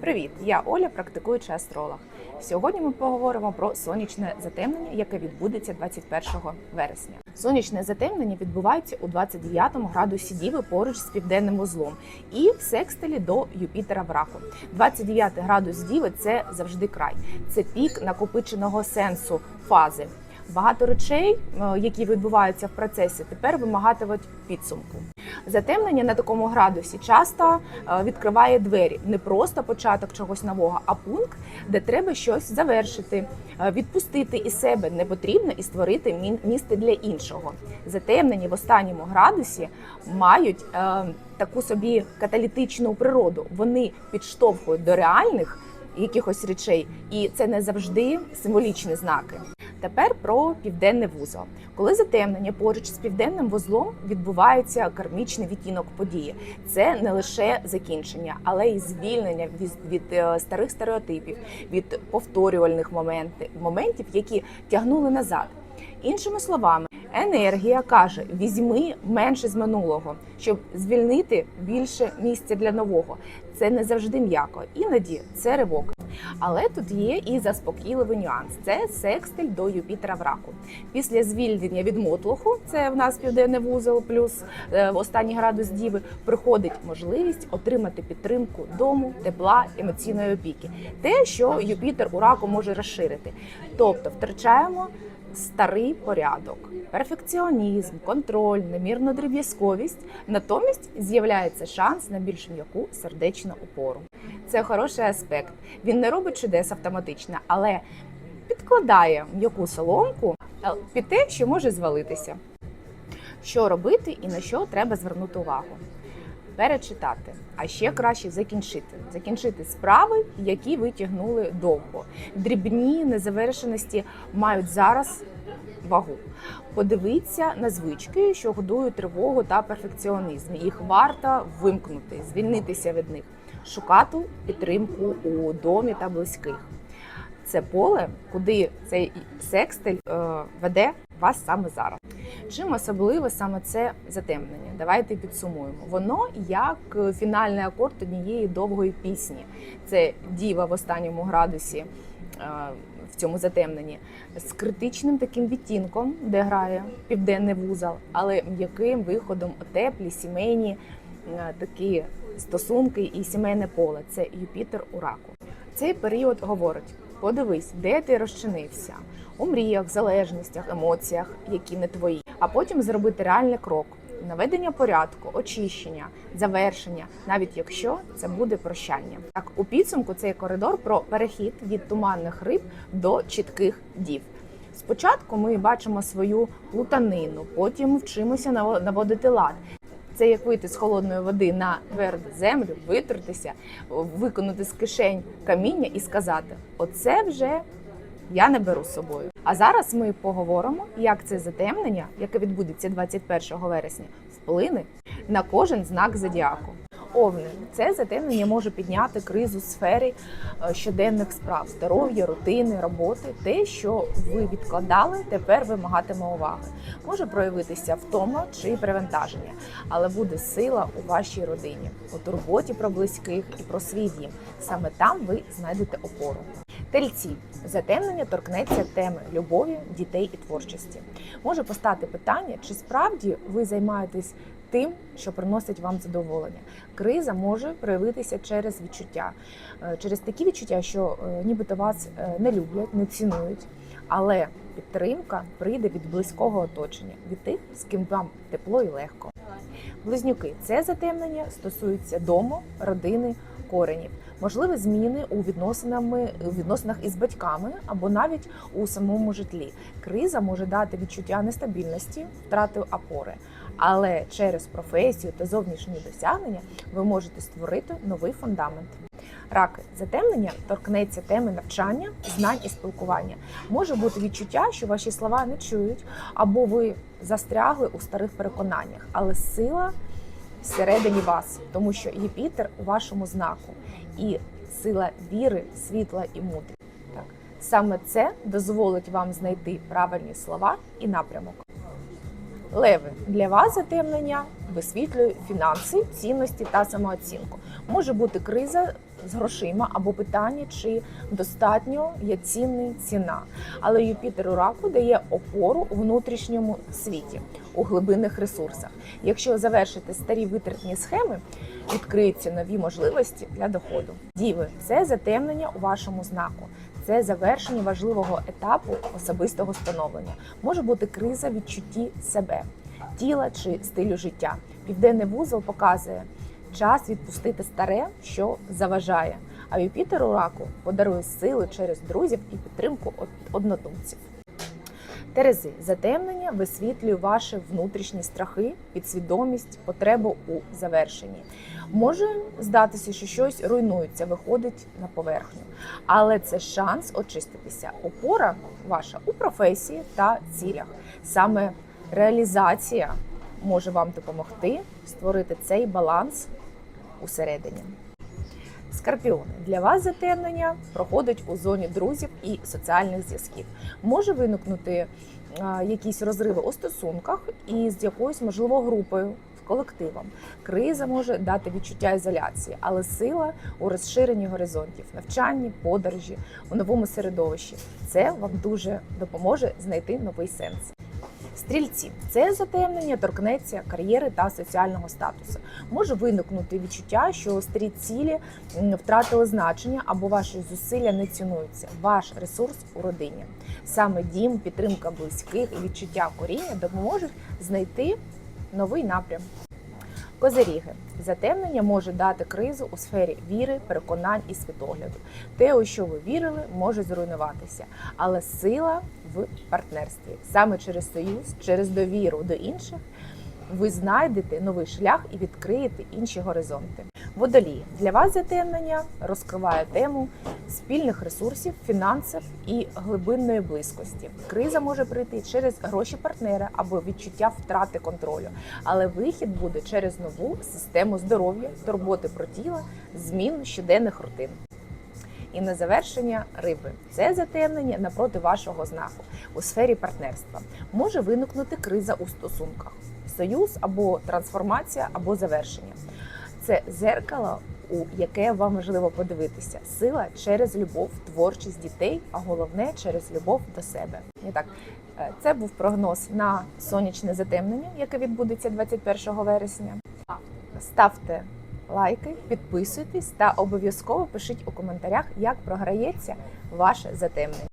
Привіт, я Оля, практикуючий астролог. Сьогодні ми поговоримо про сонячне затемнення, яке відбудеться 21 вересня. Сонячне затемнення відбувається у 29 градусі Діви поруч з південним вузлом і в секстилі до Юпітера в раку. 29 градус Діви це завжди край, це пік накопиченого сенсу фази. Багато речей, е, які відбуваються в процесі, тепер вимагатимуть підсумку. Затемнення на такому градусі часто е, відкриває двері не просто початок чогось нового, а пункт, де треба щось завершити, е, відпустити із себе непотрібне і створити місце для іншого. Затемнення в останньому градусі мають таку собі каталітичну природу. Вони підштовхують до реальних якихось речей, і це не завжди символічні знаки. Тепер про південне вузол. Коли затемнення поруч з південним вузлом відбувається кармічний відтінок події. Це не лише закінчення, але й звільнення від, від е, старих стереотипів, від повторювальних моментів, моментів, які тягнули назад. Іншими словами, енергія каже: візьми менше з минулого, щоб звільнити більше місця для нового. Це не завжди м'яко, іноді це ривок. Але тут є і заспокійливий нюанс: це секстиль до Юпітера в раку. Після звільнення від мотлуху, це в нас південний вузол, плюс е, останній градус діви, приходить можливість отримати підтримку дому, тепла, емоційної опіки. Те, що Юпітер у раку може розширити. Тобто втрачаємо старий порядок, перфекціонізм, контроль, немірну дріб'язковість. Натомість з'являється шанс на більш м'яку сердечну опору. Це хороший аспект. Він не робить чудес автоматично, але підкладає м'яку соломку е, під те, що може звалитися. Що робити і на що треба звернути увагу? Перечитати, а ще краще закінчити. Закінчити справи, які ви тягнули довго. Дрібні незавершеності мають зараз вагу. Подивіться на звички, що годують тривогу та перфекціонізм. Їх варто вимкнути, звільнитися від них, шукати підтримку у домі та близьких. Це поле, куди цей секстиль е, веде вас саме зараз. Чим особливе саме це затемнення? Давайте підсумуємо. Воно як фінальний акорд однієї довгої пісні. Це діва в останньому градусі. е, В цьому затемненні з критичним таким відтінком, де грає південний вузол, але м'яким виходом теплі, сімейні е, такі стосунки і сімейне поле. Це Юпітер у раку. Цей період говорить: подивись, де ти розчинився у мріях, залежностях, емоціях, які не твої, а потім зробити реальний крок. Наведення порядку, очищення, завершення, навіть якщо це буде прощання. Так, у підсумку цей коридор про перехід від туманних риб до чітких дів. Спочатку ми бачимо свою плутанину, потім вчимося наво- наводити лад. Це як вийти з холодної води на тверду землю, витертися, виконати з кишень каміння і сказати: Оце вже я не беру з собою. А зараз ми поговоримо, як це затемнення, яке відбудеться 21 вересня, вплине на кожен знак зодіаку. Овни це затемнення може підняти кризу сфері е, щоденних справ, здоров'я, рутини, роботи. Те, що ви відкладали, тепер вимагатиме уваги. Може проявитися втома чи перевантаження, але буде сила у вашій родині, у турботі про близьких і про свій дім. Саме там ви знайдете опору. Тельці затемнення торкнеться теми любові, дітей і творчості. Може постати питання, чи справді ви займаєтесь тим, що приносить вам задоволення. Криза може проявитися через відчуття, Е, через такі відчуття, що е, нібито вас е, не люблять, не цінують, але підтримка прийде від близького оточення, від тих, з ким вам тепло і легко. Близнюки це затемнення стосується дому, родини, коренів. Можливі зміни у відносинами у відносинах із батьками або навіть у самому житлі. Криза може дати відчуття нестабільності, втрати опори. Але через професію та зовнішні досягнення ви можете створити новий фундамент. Раки затемнення торкнеться теми навчання, знань і спілкування. Може бути відчуття, що ваші слова не чують, або ви застрягли у старих переконаннях, але сила всередині вас, тому що Юпітер у вашому знаку і сила віри, світла і мудрі. Так саме це дозволить вам знайти правильні слова і напрямок. Леви для вас затемнення висвітлює фінанси, цінності та самооцінку. Може бути криза з грошима або питання, чи достатньо є цінний ціна. Але Юпітер у раку дає опору у внутрішньому світі, у глибинних ресурсах. Якщо завершити старі витратні схеми, відкриються нові можливості для доходу. Діви це затемнення у вашому знаку. Це завершення важливого етапу особистого становлення. Може бути криза відчутті себе, тіла чи стилю життя. Південний вузол показує час відпустити старе, що заважає. А Юпітер у раку подарує силу через друзів і підтримку однодумців. Терези, затемнення висвітлює ваші внутрішні страхи, підсвідомість, потребу у завершенні. Може здатися, що щось руйнується, виходить на поверхню, але це шанс очиститися. Опора ваша у професії та цілях. Саме реалізація може вам допомогти створити цей баланс усередині. Скорпіони для вас затемнення проходить у зоні друзів і соціальних зв'язків. Може виникнути а, якісь розриви у стосунках із якоюсь можливо групою. Колективом криза може дати відчуття ізоляції, але сила у розширенні горизонтів, навчанні, подорожі у новому середовищі. Це вам дуже допоможе знайти новий сенс. Стрільці це затемнення торкнеться кар'єри та соціального статусу. Може виникнути відчуття, що старі цілі втратили значення або ваші зусилля не цінуються. Ваш ресурс у родині. Саме дім, підтримка близьких і відчуття коріння допоможуть знайти новий напрям. Козиріги затемнення може дати кризу у сфері віри, переконань і світогляду. Те, у що ви вірили, може зруйнуватися, але сила в партнерстві саме через союз, через довіру до інших. Ви знайдете новий шлях і відкриєте інші горизонти. Водолії для вас затемнення розкриває тему спільних ресурсів, фінансів і глибинної близькості. Криза може прийти через гроші партнера або відчуття втрати контролю, але вихід буде через нову систему здоров'я, турботи про тіло, змін щоденних рутин. І на завершення риби це затемнення напроти вашого знаку у сфері партнерства. Може виникнути криза у стосунках, союз або трансформація, або завершення. Це зеркало, у яке вам важливо подивитися. Сила через любов, творчість дітей, а головне через любов до себе. І так, е, це був прогноз на сонячне затемнення, яке відбудеться 21 вересня. Ставте лайки, підписуйтесь та обов'язково пишіть у коментарях, як програється ваше затемнення.